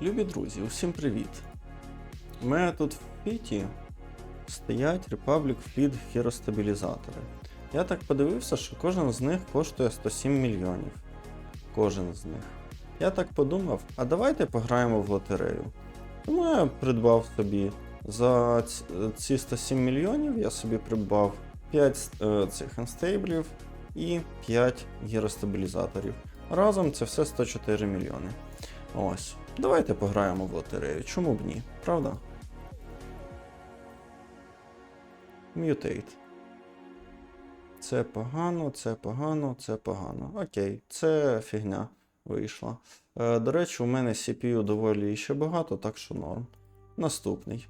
Любі друзі, усім привіт! У мене тут в піті стоять Republic Fleet хіростабілізатори. Я так подивився, що кожен з них коштує 107 мільйонів. Кожен з них. Я так подумав, а давайте пограємо в лотерею. Тому я придбав собі за ці 107 мільйонів я собі придбав 5 е, цих анстейблів і 5 гіростабілізаторів. Разом це все 104 мільйони. Ось. Давайте пограємо в лотерею. Чому б ні? Правда? Mutate. Це погано, це погано, це погано. Окей, це фігня вийшла. Е, до речі, у мене CPU доволі ще багато, так що норм. Наступний.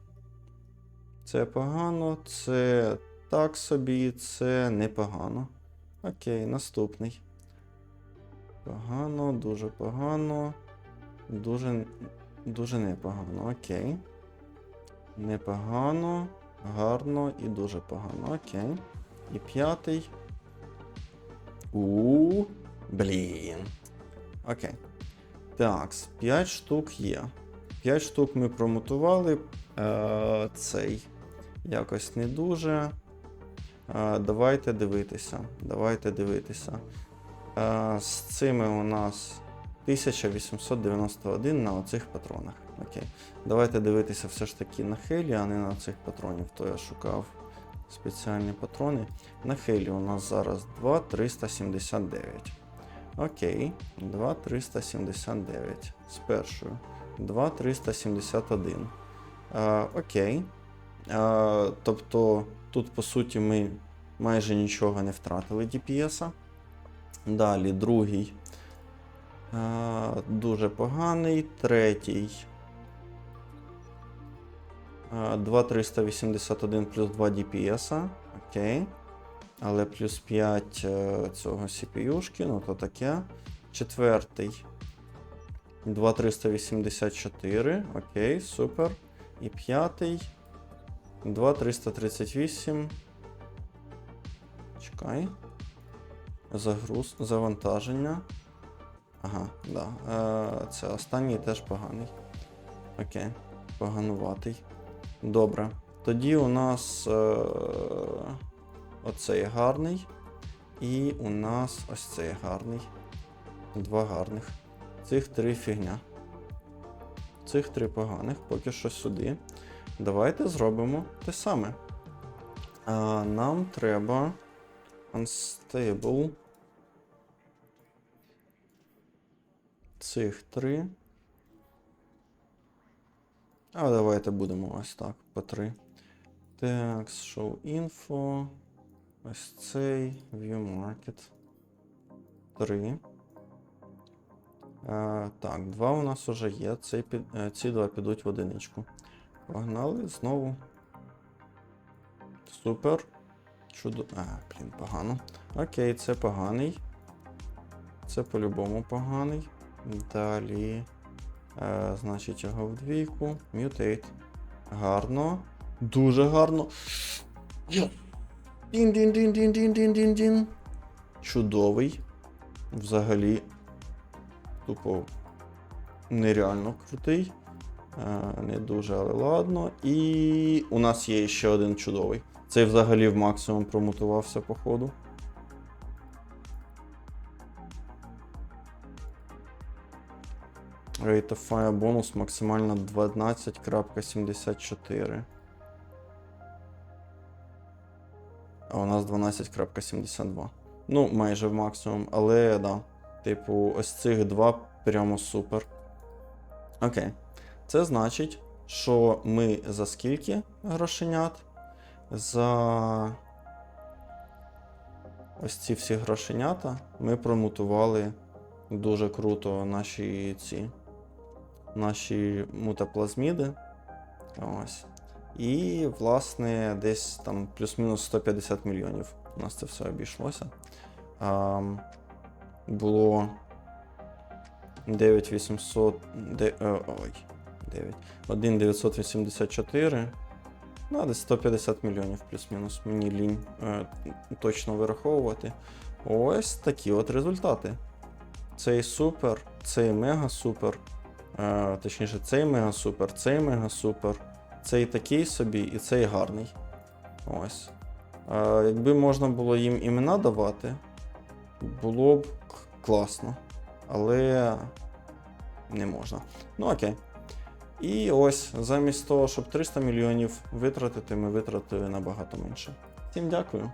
Це погано, це так собі, це непогано. Окей, наступний. Погано, дуже погано. Дуже, дуже непогано. Окей. Непогано, гарно і дуже погано. Окей. І п'ятий. У. Блін. Окей. Так, 5 штук є. 5 штук ми промутували. Е, цей якось не дуже. Е, давайте дивитися. Давайте дивитися. Е, з цими у нас 1891 на оцих патронах. Окей. Давайте дивитися все ж таки на Хелі, а не на цих патронів, то я шукав спеціальні патрони. На Хелі у нас зараз 2379. Окей, 2379. З першою. 2371. Е, окей. Е, тобто тут, по суті, ми майже нічого не втратили DPS. Далі другий. Дуже поганий. Третій. Е, 2381 плюс 2 DPS. Окей. Але плюс 5 е, цього CPU-шки, ну то таке. Четвертий. 2384. Окей, супер. І п'ятий. 2338. Чекай. Загруз, завантаження. Ага, да. Е, це останній теж поганий. Окей, погануватий. Добре. Тоді у нас е, оцей гарний. І у нас ось цей гарний. Два гарних. Цих три фігня. Цих три поганих, поки що сюди. Давайте зробимо те саме. А, нам треба unstable. Цих три. А давайте будемо ось так, по три. Так, show info. Ось цей. View market. Три. Е, так, два у нас уже є. Цей під, е, ці два підуть в одиничку. Погнали знову. Супер. Чудо. А, блін, погано. Окей, це поганий. Це по-любому поганий. Далі. Е, значить, його в двійку. Mutate. Гарно. Дуже гарно. Дін-дін-дін-дін-дін-дін-дін-дін. Чудовий. Взагалі. Тупо нереально крутий. Е, не дуже, але ладно. І у нас є ще один чудовий. Цей взагалі в максимум промутувався, походу. Rate of Fire бонус максимально 12.74. А у нас 12.72. Ну, майже в максимум, але да. Типу, ось цих два прямо супер. Окей. Це значить, що ми за скільки грошенят? За ось ці всі грошенята ми промутували дуже круто наші ці наші мутаплазміди. Ось. І, власне, десь там плюс-мінус 150 мільйонів у нас це все обійшлося. А, було 9800. Де, е, ой, 9. 1984. Ну, десь 150 мільйонів плюс-мінус. Мені лінь е, точно вираховувати. Ось такі от результати. Цей супер, цей мега супер. Е, точніше, цей мега супер, цей мега супер, цей такий собі і цей гарний. Ось. Е, якби можна було їм імена давати, було б класно. Але не можна. Ну окей. І ось замість того, щоб 300 мільйонів витратити, ми витратили набагато менше. Всім дякую.